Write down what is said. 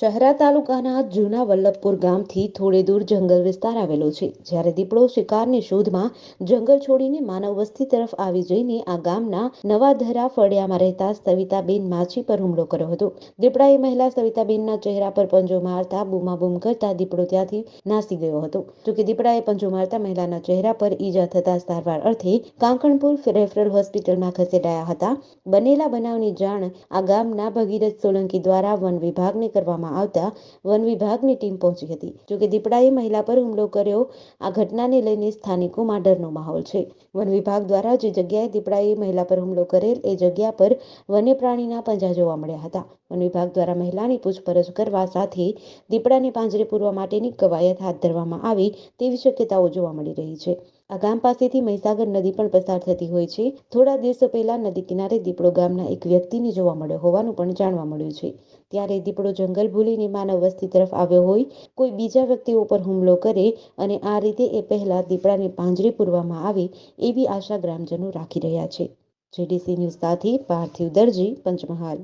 શહેરા તાલુકાના જૂના વલ્લભપુર ગામથી થોડે દૂર જંગલ વિસ્તાર આવેલો છે. જ્યારે દીપડો શિકારની શોધમાં જંગલ છોડીને માનવ વસ્તી તરફ આવી જઈને આ ગામના નવાધરા ફળિયામાં રહેતા સવિતાબેન માછી પર હુમલો કર્યો હતો. દીપડાએ મહિલા સવિતાબેનના ચહેરા પર પંજો મારતા બૂમાબૂમ કરતા દીપડો ત્યાંથી નાસી ગયો હતો. જોકે દીપડાએ પંજો મારતા મહિલાના ચહેરા પર ઈજા થતા સારવાર અર્થે કાંકણપુર રેફરલ હોસ્પિટલમાં ખસેડાયા હતા. બનેલા બનાવની જાણ આ ગામના ભગીરથ સોલંકી દ્વારા વન વિભાગને કરવામાં આવતા વન વિભાગની ટીમ પહોંચી હતી. જોકે દીપડાએ મહિલા પર હુમલો કર્યો, આ ઘટનાને લઈને સ્થાનિકોમાં ડરનો માહોલ છે. વન વિભાગ દ્વારા જે જગ્યાએ દીપડાએ મહિલા પર હુમલો કરેલ, એ જગ્યા પર વન્ય પ્રાણીના પંજા જોવા મળ્યા હતા. વન વિભાગ દ્વારા મહિલાની પૂછપરછ કરવા સાથે દીપડાને પાંજરે પૂરવા માટેની કવાયત હાથ ધરવામાં આવી તેવી શક્યતાઓ જોવા મળી રહી છે. આ ગામ પાસેથી મહીસાગર નદી પણ પસાર થતી હોય છે. થોડા દિવસો પહેલા નદી કિનારે દીપડો ગામના એક વ્યક્તિને જોવા મળ્યો હોવાનું પણ જાણવા મળ્યું છે. ત્યારે દીપડો જંગલ ભૂલીને માનવ વસ્તી તરફ આવ્યો હોય, કોઈ બીજા વ્યક્તિઓ ઉપર હુમલો કરે અને આ રીતે એ પહેલા દીપડાને પાંજરે પૂરવામાં આવે એવી આશા ગ્રામજનો રાખી રહ્યા છે. જેડીસી ન્યૂઝ સાથે પાર્થિવ દરજી, પંચમહાલ.